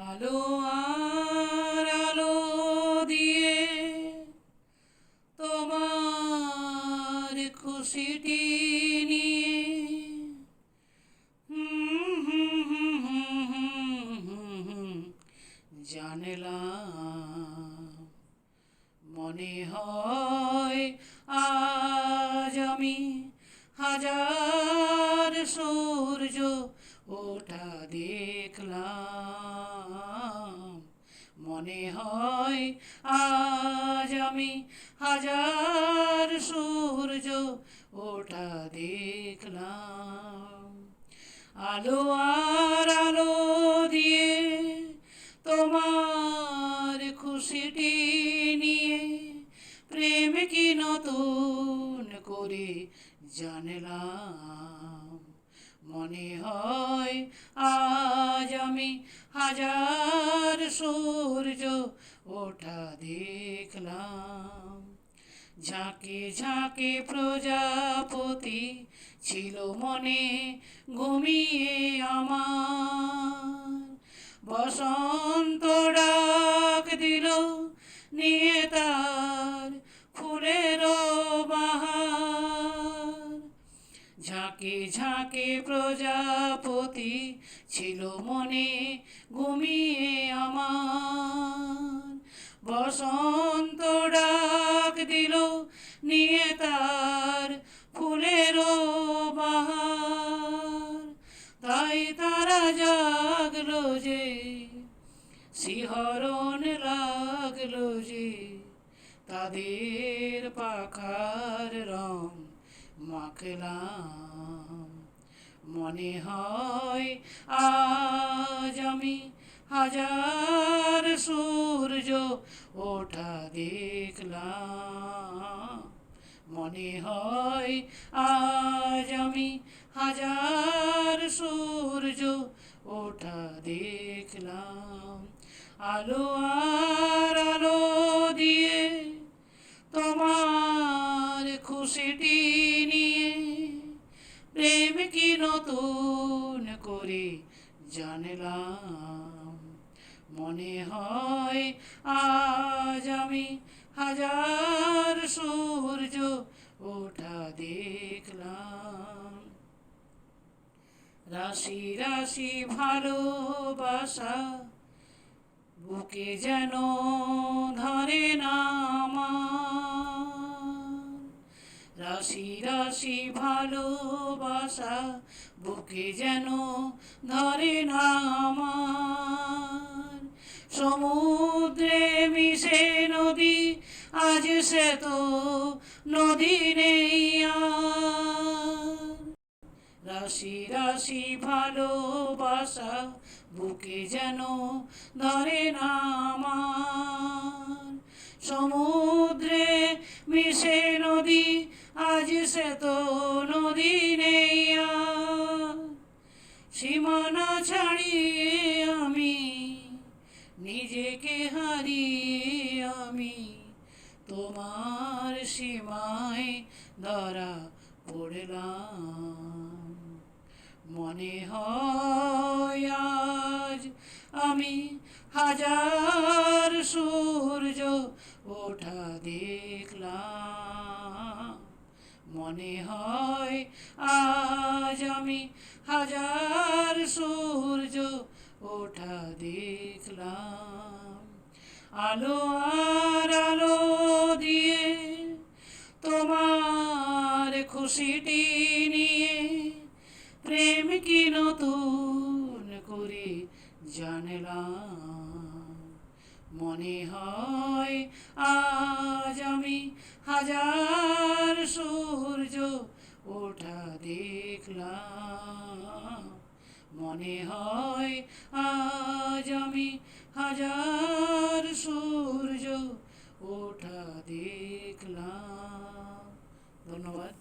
আলো আর আলো দিয়ে তোমার খুশিটি নিয়ে। জানলাম মনে হয় আজ আমি হাজার সূর্য ওঠা দেখলাম মনে হয় আজ আমি হাজার সূর্য ওঠা দেখলাম। আলো আর আলো দিয়ে তোমার খুশিটি নিয়ে প্রেম কি নতুন করে জানলাম। মনে হয় আজ আমি হাজার সূর্য ওঠা দেখলাম। ঝাঁকে ঝাঁকে প্রজাপতি ছিল মনে ঘুমিয়ে আমার। বসন্ত ডাক দিল, নিয়ে তার ঝাঁকে ঝাঁকে প্রজাপতি ছিল মনে ঘুমিয়ে আমার। বসন্ত ডাক দিল, নিয়ে তার ফুলের বাহার। তাই তারা জাগলো যে, শিহরণ লাগল যে, তাদের পাখার রং। মাখলাম। মনে হয় আজ আমি হাজার সূর্য ওঠা দেখলাম। মনে হয় আজ আমি হাজার সূর্য ওঠা দেখলাম। আলো আর আলো করে জানলাম। মনে হয় আজ আমি হাজার সূর্য ওঠা দেখলাম। রাশি রাশি ভালোবাসা, বুকে যেন ধরে না রাশি রাশি ভালোবাসা, বুকে যেন ধরে না আমার। সমুদ্রে মিশে নদী, আজ সে তো নদী নেই রাশি রাশি ভালোবাসা, বুকে যেন ধরে না আমার। সমুদ্রে আমি, নিজেকে হারিয়ে আমি, তোমার সীমায় ধরা পড়লাম। মনে হয় আজ আমি হাজার সূর্য ওঠা দেখলাম। মনে হয় আজ আমি হাজার সূর্য ওঠা দেখলাম। আলো আর আলো দিয়ে তোমার খুশিটি নিয়ে প্রেম কি নতুন করে জানলাম। মনে হয় আজ আমি হাজার সূর্য ওঠা দেখলাম। মনে হয় আজ আমি হাজার সূর্য ওঠা দেখলাম। ধন্যবাদ।